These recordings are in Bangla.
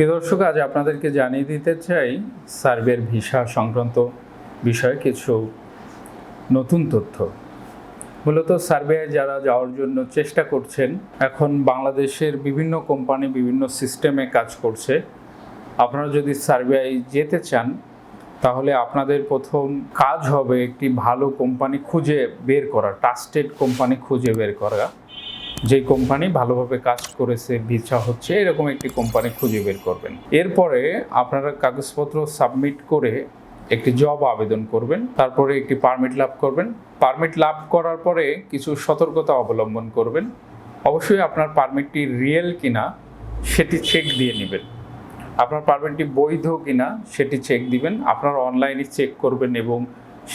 প্রিয় দর্শক, আজ আপনাদেরকে জানিয়ে দিতে চাই, সার্ভের ভিসা সংক্রান্ত বিষয়ে কিছু নতুন তথ্য। মূলত সার্ভে যারা যাওয়ার জন্য চেষ্টা করছেন, এখন বাংলাদেশের বিভিন্ন কোম্পানি বিভিন্ন সিস্টেমে কাজ করছে। আপনারা যদি সার্ভে যেতে চান, তাহলে আপনাদের প্রথম কাজ হবে একটি ভালো কোম্পানি খুঁজে বের করা ট্রাস্টেড কোম্পানি খুঁজে বের করা। যে কোম্পানি ভালোভাবে কাজ করেছে, ভিসা হচ্ছে, এরকম একটি কোম্পানি খুঁজে বের করবেন। এরপরে আপনারা কাগজপত্র সাবমিট করে একটি জব আবেদন করবেন, তারপরে একটি পারমিট লাভ করবেন। পারমিট লাভ করার পরে কিছু সতর্কতা অবলম্বন করবেন। অবশ্যই আপনার পারমিটটি রিয়েল কিনা, সেটি চেক দিয়ে নেবেন। আপনার পারমিটটি বৈধ কিনা, সেটি চেক দিবেন। আপনার অনলাইনে চেক করবেন এবং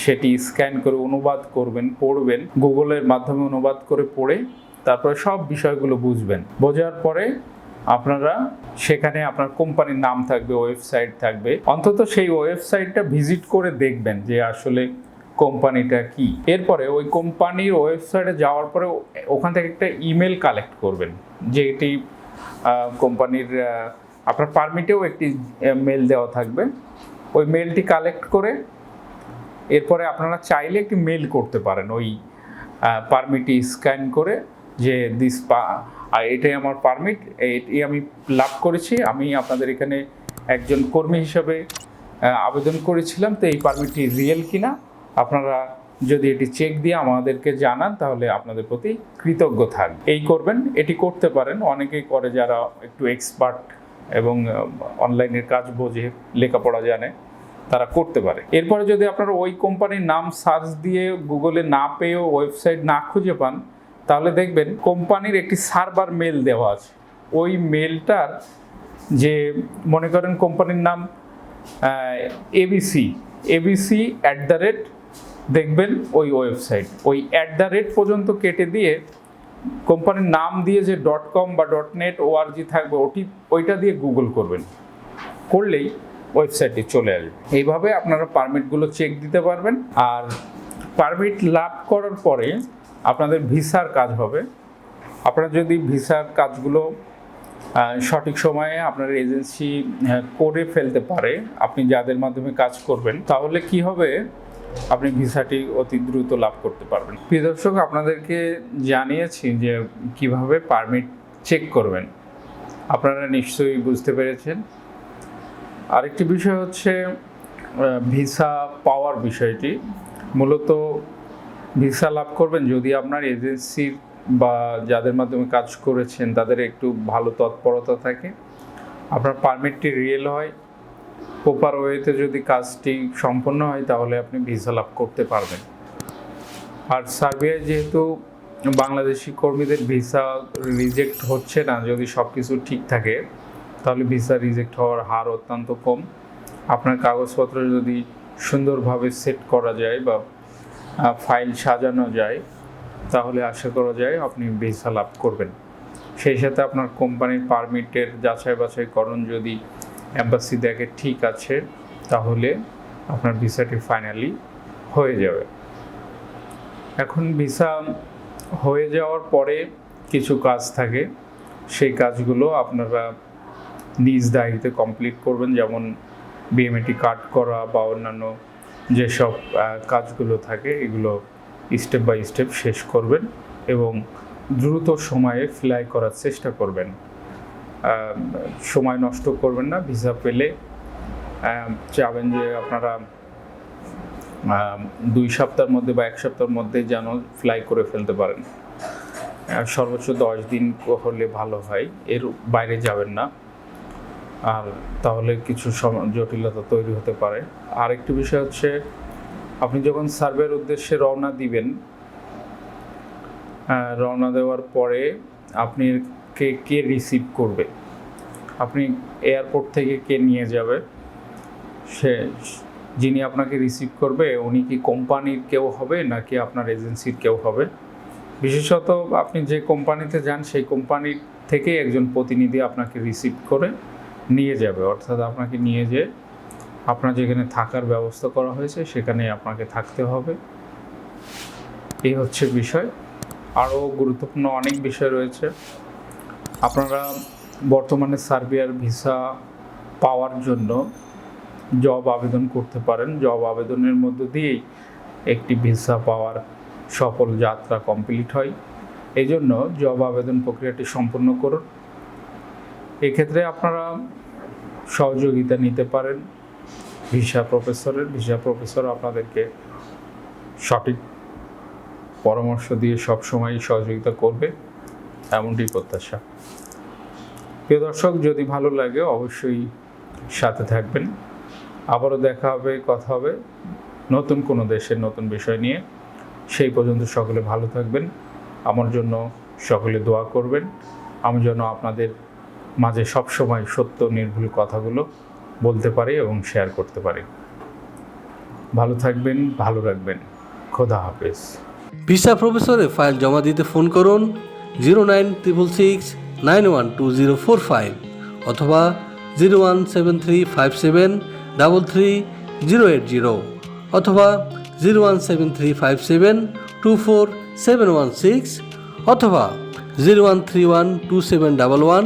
সেটি স্ক্যান করে অনুবাদ করবেন, পড়বেন। গুগলের মাধ্যমে অনুবাদ করে পড়ে তারপরে সব বিষয়গুলো বুঝবেন। বোঝার পরে আপনারা সেখানে আপনার কোম্পানির নাম থাকবে, ওয়েবসাইট থাকবে। অন্তত সেই ওয়েবসাইটটা ভিজিট করে দেখবেন যে আসলে কোম্পানিটা কি। এরপরে ওই কোম্পানির ওয়েবসাইটে যাওয়ার পরে ওখান থেকে একটা ইমেল কালেক্ট করবেন যেটি কোম্পানির আপনার পারমিটেও একটি মেল দেওয়া থাকবে। ওই মেলটি কালেক্ট করে এরপরে আপনারা চাইলে একটি মেল করতে পারেন। ওই পারমিটটি স্ক্যান করে যে দিস আর এটাই আমার পারমিট এটি আমি লাভ করেছি। আমি আপনাদের এখানে একজন কর্মী হিসাবে আবেদন করেছিলাম, তো এই পারমিটটি রিয়েল কিনা? আপনারা যদি এটি চেক দিয়ে আমাদেরকে জানান, তাহলে আপনাদের প্রতি কৃতজ্ঞ থাকবে। এই করবেন, এটি করতে পারেন। অনেকেই করে যারা একটু এক্সপার্ট এবং অনলাইনের কাজ বোঝে, লেখাপড়া জানে, তারা করতে পারে। এরপরে যদি আপনারা ওই কোম্পানির নাম সার্চ দিয়ে গুগলে না পেয়েও ওয়েবসাইট না খুঁজে পান তাহলে দেখবেন কোম্পানির একটি সার্ভার মেল দেওয়া আছে। ওই মেলটার যে মনে করেন কোম্পানির নাম ABC ABC at the rate দেখবেন ওই ওয়েবসাইট। ওই অ্যাট দ্য রেট পর্যন্ত কেটে দিয়ে কোম্পানির নাম দিয়ে যে ডট কম বা ডট নেট ওআরজি থাকবে, ওটি, ওইটা দিয়ে গুগল করবেন। করলেই ওয়েবসাইটটি চলে আসবে। এইভাবে আপনারা পারমিটগুলো চেক দিতে পারবেন। আর পারমিট লাভ করার পরে আপনাদের ভিসার কাজ হবে। আপনারা যদি ভিসার কাজগুলো সঠিক সময়ে আপনার এজেন্সি করে ফেলতে পারে, আপনি যাদের মাধ্যমে কাজ করবেন, তাহলে কি হবে? আপনি ভিসাটি অতি দ্রুত লাভ করতে পারবেন। প্রিয় দর্শক, আপনাদেরকে জানিয়েছি যে কীভাবে পারমিট চেক করবেন। আপনারা নিশ্চয়ই বুঝতে পেরেছেন। আরেকটি বিষয় হচ্ছে ভিসা পাওয়ার বিষয়টি। মূলত ভিসা লাভ করবেন যদি আপনার এজেন্সির বা যাদের মাধ্যমে কাজ করেছেন তাদের একটু ভালো তৎপরতা থাকে। আপনার পারমিটটি রিয়েল হয়। প্রপার ওয়েতে যদি কাজটি সম্পন্ন হয় তাহলে আপনি ভিসা লাভ করতে পারবেন। আর সার্বিয়ায় যেহেতু বাংলাদেশি কর্মীদের ভিসা রিজেক্ট হচ্ছে না, যদি সব কিছু ঠিক থাকে, তাহলে ভিসা রিজেক্ট হওয়ার হার অত্যন্ত কম। আপনার কাগজপত্র যদি সুন্দরভাবে সেট করা যায় বা ফাইল সাজানো যায়, তাহলে আশা করা যায় আপনি ভিসা লাভ করবেন। সেই সাথে আপনার কোম্পানির পারমিটের যাচাই বাছাইকরণ যদি অ্যাম্বাসি দেখে ঠিক আছে, তাহলে আপনার ভিসাটি ফাইনালি হয়ে যাবে। এখন ভিসা হয়ে যাওয়ার পরে কিছু কাজ থাকে, সেই কাজগুলো আপনারা নিজ দায়িত্বে কমপ্লিট করবেন, যেমন বিএমএটি কার্ড করা বা অন্যান্য যেসব কাজগুলো থাকে, এগুলো স্টেপ বাই স্টেপ শেষ করবেন এবং দ্রুত সময়ে ফ্লাই করার চেষ্টা করবেন। সময় নষ্ট করবেন না ভিসা পেলে চাবেন যে আপনারা দুই সপ্তাহের মধ্যে বা এক সপ্তাহের মধ্যে যেন ফ্লাই করে ফেলতে পারেন। সর্বোচ্চ দশ দিন হলে ভালো হয়, এর বাইরে যাবেন না। আর তাহলে কিছু জটিলতা তৈরি হতে পারে। আরেকটি বিষয় হচ্ছে, আপনি যখন সার্ভের উদ্দেশ্যে রওনা দিবেন রওনা দেওয়ার পরে আপনি কে কে রিসিভ করবে? আপনি এয়ারপোর্ট থেকে কে নিয়ে যাবে? সে, যিনি আপনাকে রিসিভ করবে, উনি কি কোম্পানির কেউ হবে নাকি আপনার এজেন্সির কেউ হবে? বিশেষত আপনি যে কোম্পানিতে যান, সেই কোম্পানির থেকেই একজন প্রতিনিধি আপনাকে রিসিভ করে নিয়ে যাবে। অর্থাৎ আপনাকে নিয়ে যেয়ে আপনার যেখানে থাকার ব্যবস্থা করা হয়েছে সেখানে আপনাকে থাকতে হবে। এই হচ্ছে বিষয়। আরও গুরুত্বপূর্ণ অনেক বিষয় রয়েছে। আপনারা বর্তমানে সার্বিয়ার ভিসা পাওয়ার জন্য জব আবেদন করতে পারেন। জব আবেদনের মধ্য দিয়েই একটি ভিসা পাওয়ার সফল যাত্রা কমপ্লিট হয়। এই জন্য জব আবেদন প্রক্রিয়াটি সম্পূর্ণ করুন। এক্ষেত্রে আপনারা সহযোগিতা নিতে পারেন। ভিসা প্রফেসরের, ভিসা প্রফেসর আপনাদেরকে সঠিক পরামর্শ দিয়ে সবসময় সহযোগিতা করবে, এমনটি প্রত্যাশা। প্রিয় দর্শক, যদি ভালো লাগে অবশ্যই সাথে থাকবেন। আবারও দেখা হবে, কথা হবে নতুন কোনো দেশের নতুন বিষয় নিয়ে। সেই পর্যন্ত সকলে ভালো থাকবেন। আমার জন্য সকলে দোয়া করবেন। আমি যেন আপনাদের মাঝে সবসময় সত্য নির্ভুল কথাগুলো বলতে পারি এবং শেয়ার করতে পারি। ভালো থাকবেন, ভালো রাখবেন। খোদা হাফেজ। ভিসা প্রফেসরে ফাইল জমা দিতে ফোন করুন zero nine triple six nine one two zero four five অথবা zero one seven three five seven double three zero eight zero অথবা zero one seven three five seven two four seven one six অথবা zero one three one two seven double one